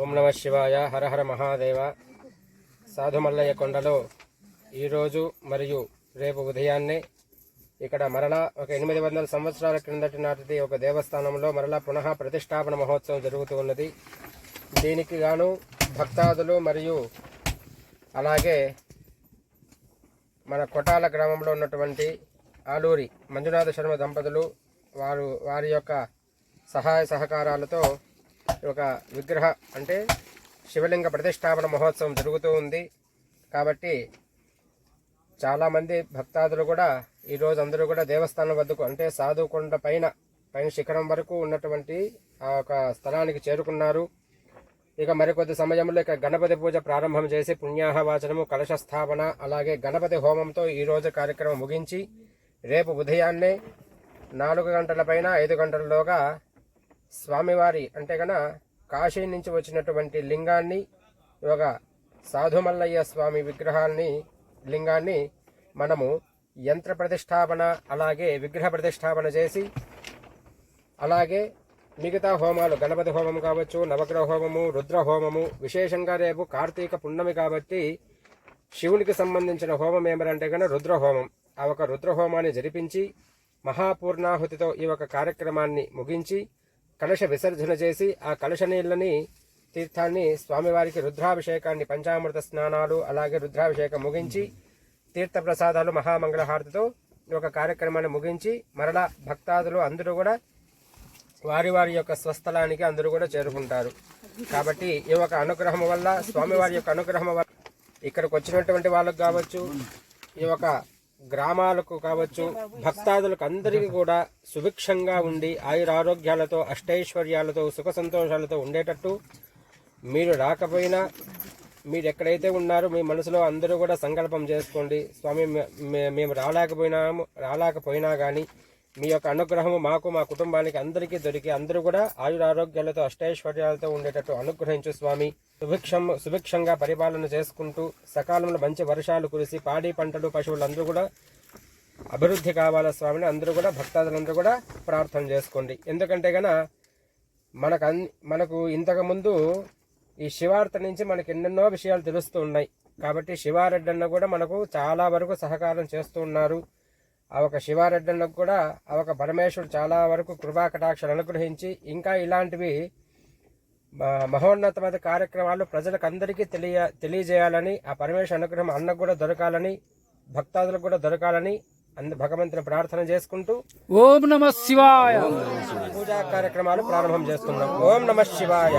ఓం నమ శివాయ హరహర మహాదేవ. సాధుమల్లయ్య కొండలో ఈరోజు మరియు రేపు ఉదయాన్నే ఇక్కడ మరలా ఒక ఎనిమిది వందల సంవత్సరాల క్రిందటి నాటిది ఒక దేవస్థానంలో మరలా పునః ప్రతిష్టాపన మహోత్సవం జరుగుతూ ఉన్నది. దీనికి గాను భక్తాదులు మరియు అలాగే మన కొటాల గ్రామంలో ఉన్నటువంటి ఆలూరి మంజునాథ శర్మ దంపతులు వారు వారి యొక్క సహాయ సహకారాలతో ఒక విగ్రహ అంటే శివలింగ ప్రతిష్టాపన మహోత్సవం జరుగుతూ ఉంది. కాబట్టి చాలామంది భక్తాదులు కూడా ఈరోజు అందరూ కూడా దేవస్థానం వద్దకు అంటే సాధుకొండ పైన పైన శిఖరం వరకు ఉన్నటువంటి ఆ యొక్క స్థలానికి చేరుకున్నారు. ఇక మరికొద్ది సమయంలో ఇక గణపతి పూజ ప్రారంభం చేసి పుణ్యాహవాచనము కలశ స్థాపన అలాగే గణపతి హోమంతో ఈరోజు కార్యక్రమం ముగించి రేపు ఉదయాన్నే నాలుగు గంటల పైన ఐదు గంటలలోగా స్వామివారి అంటే గన కాశీ నుంచి వచ్చినటువంటి లింగాన్ని ఒక సాధుమల్లయ్య స్వామి విగ్రహాన్ని లింగాన్ని మనము యంత్ర ప్రతిష్టాపన అలాగే విగ్రహ ప్రతిష్టాపన చేసి అలాగే మిగతా హోమాలు గణపతి హోమం కావచ్చు నవగ్రహ హోమము రుద్ర హోమము విశేషంగా రేపు కార్తీక పున్నమి కాబట్టి శివునికి సంబంధించిన హోమం ఏమరంటే కనుక రుద్ర హోమం. ఆ ఒక రుద్ర హోమాన్ని జరిపించి మహాపూర్ణాహుతితో ఈ ఒక కార్యక్రమాన్ని ముగించి కలశ విసర్జన చేసి ఆ కలశ నీళ్ళని తీర్థాన్ని స్వామివారికి రుద్రాభిషేకాన్ని పంచామృత స్నానాలు అలాగే రుద్రాభిషేకం ముగించి తీర్థ ప్రసాదాలు మహామంగళహారతితో ఒక కార్యక్రమాన్ని ముగించి మరలా భక్తాదులు అందరూ కూడా వారి వారి యొక్క స్వస్థలానికి అందరూ కూడా చేరుకుంటారు. కాబట్టి ఈ యొక్క అనుగ్రహం వల్ల స్వామివారి యొక్క అనుగ్రహం వల్ల ఇక్కడికి వచ్చినటువంటి వాళ్ళకు కావచ్చు ఈ యొక్క గ్రామాలకు కావచ్చు భక్తాదులకు అందరికీ కూడా సుభిక్షంగా ఉండి ఆయురారోగ్యాలతో అష్టైశ్వర్యాలతో సుఖ సంతోషాలతో ఉండేటట్టు మీరు రాకపోయినా మీరు ఎక్కడైతే ఉన్నారో మీ మనసులో అందరూ కూడా సంకల్పం చేసుకోండి. స్వామి మే- మే- మేము రాలేకపోయినాము రాలేకపోయినా కానీ మీ యొక్క అనుగ్రహము మాకు మా కుటుంబానికి అందరికీ దొరికి అందరూ కూడా ఆయురారోగ్యాలతో అష్టైశ్వర్యాలతో ఉండేటట్టు అనుగ్రహించు స్వామి. సుభిక్షం సుభిక్షంగా పరిపాలన చేసుకుంటూ సకాలంలో మంచి వర్షాలు కురిసి పాడి పంటలు పశువులందరూ కూడా అభివృద్ధి కావాల స్వామిని అందరూ కూడా భక్తాదులందరూ కూడా ప్రార్థన చేసుకోండి. ఎందుకంటే గన మనకు అన్ మనకు ఇంతకుముందు ఈ శివార్త నుంచి మనకి ఎన్నెన్నో విషయాలు తెలుస్తూ ఉన్నాయి. కాబట్టి శివారెడ్డి అన్న కూడా మనకు చాలా వరకు సహకారం చేస్తూ ఉన్నారు. ఆ ఒక శివారెడ్డి అన్నకు కూడా ఆ ఒక పరమేశ్వరుడు చాలా వరకు కృపా కటాక్షలు అనుగ్రహించి ఇంకా ఇలాంటివి మ- మహోన్నతమైన కార్యక్రమాలు ప్రజలకు అందరికీ తెలియ తెలియజేయాలని ఆ పరమేశ్వర అనుగ్రహం అన్నకు కూడా దొరకాలని భక్తాదులకు కూడా దొరకాలని అందు భగవంతుని ప్రార్థన చేసుకుంటూ ఓం నమ శివాయ. పూజా కార్యక్రమాలు ప్రారంభం చేస్తున్నాం. ఓం నమ శివాయ.